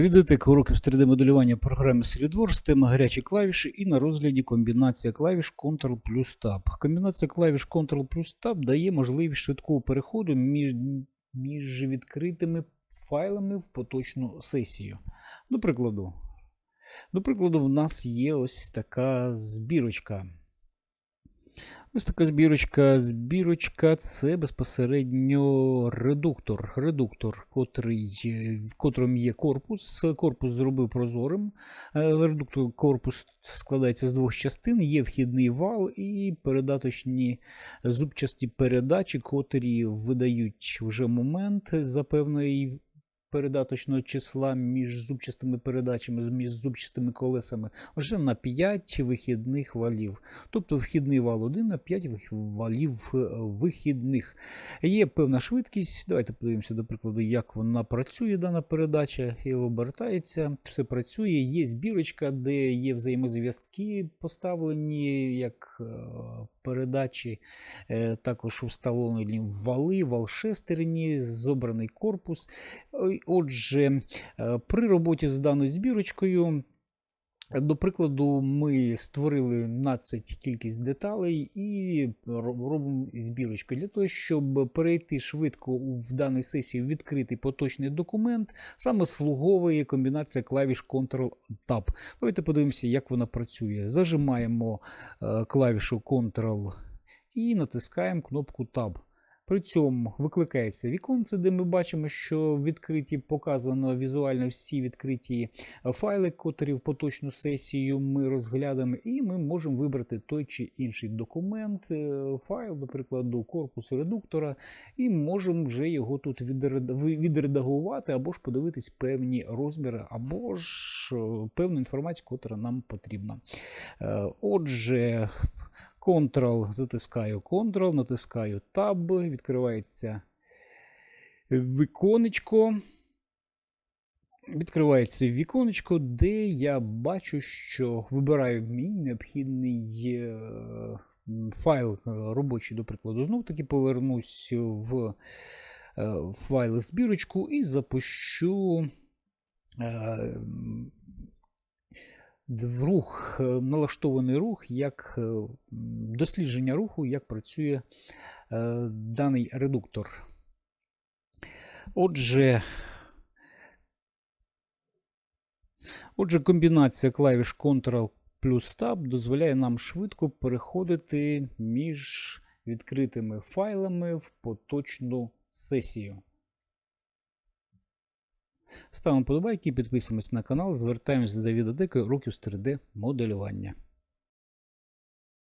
Відеотека уроків з 3D-моделювання програми SolidWorks, тема гарячі клавіші і на розгляді комбінація клавіш Ctrl плюс Tab. Комбінація клавіш Ctrl плюс Tab дає можливість швидкого переходу між, між відкритими файлами в поточну сесію. До прикладу, до прикладу, в нас є ось така збірочка. Ось така збірочка. Збірочка це безпосередньо редуктор. Редуктор, котрий, в котрому є корпус. Корпус зробив прозорим. Е, Редуктор корпус складається з двох частин. Є вхідний вал і передаточні зубчасті передачі, котрі видають вже момент за певної передаточного числа між зубчастими передачами, між зубчастими колесами вже на 5 вихідних валів. Тобто вхідний вал 1 на 5 валів е, вихідних. Є певна швидкість. Давайте подивимося, до прикладу, як вона працює, дана передача, і обертається, все працює. Є збірочка, де є взаємозв'язки поставлені як е, передачі, е, також встановлені вали, вал шестерні, зобраний корпус. Отже, е, при роботі з даною збірочкою, до прикладу, ми створили 12 кількість деталей і ро- робимо збірочку. Для того, щоб перейти швидко в даній сесії в відкритий поточний документ, саме слуговує комбінація клавіш Ctrl-Tab. Давайте подивимося, як вона працює. Зажимаємо е, клавішу Ctrl і натискаємо кнопку Tab. При цьому викликається віконце, де ми бачимо, що відкриті показано візуально всі відкриті файли, котрі в поточну сесію ми розглядаємо, і ми можемо вибрати той чи інший документ, е, файл, до прикладу, корпус редуктора, і можемо вже його тут відреда- відредагувати, або ж подивитись певні розміри, або ж е, певну інформацію, котра нам потрібна. Е, Отже, Ctrl, затискаю Ctrl, натискаю Tab, відкривається віконечко. Відкривається віконечко, де я бачу, що вибираю мій необхідний е, файл е, робочий, до прикладу. Знов таки повернусь в е, файл збірочку і запущу рух, е, налаштований рух, як е, дослідження руху, як працює е, даний редуктор. Отже, отже, комбінація клавіш Ctrl плюс Tab дозволяє нам швидко переходити між відкритими файлами в поточну сесію. Ставимо подобайки, підписуємось на канал, звертаємось за відеодеки років з 3D моделювання.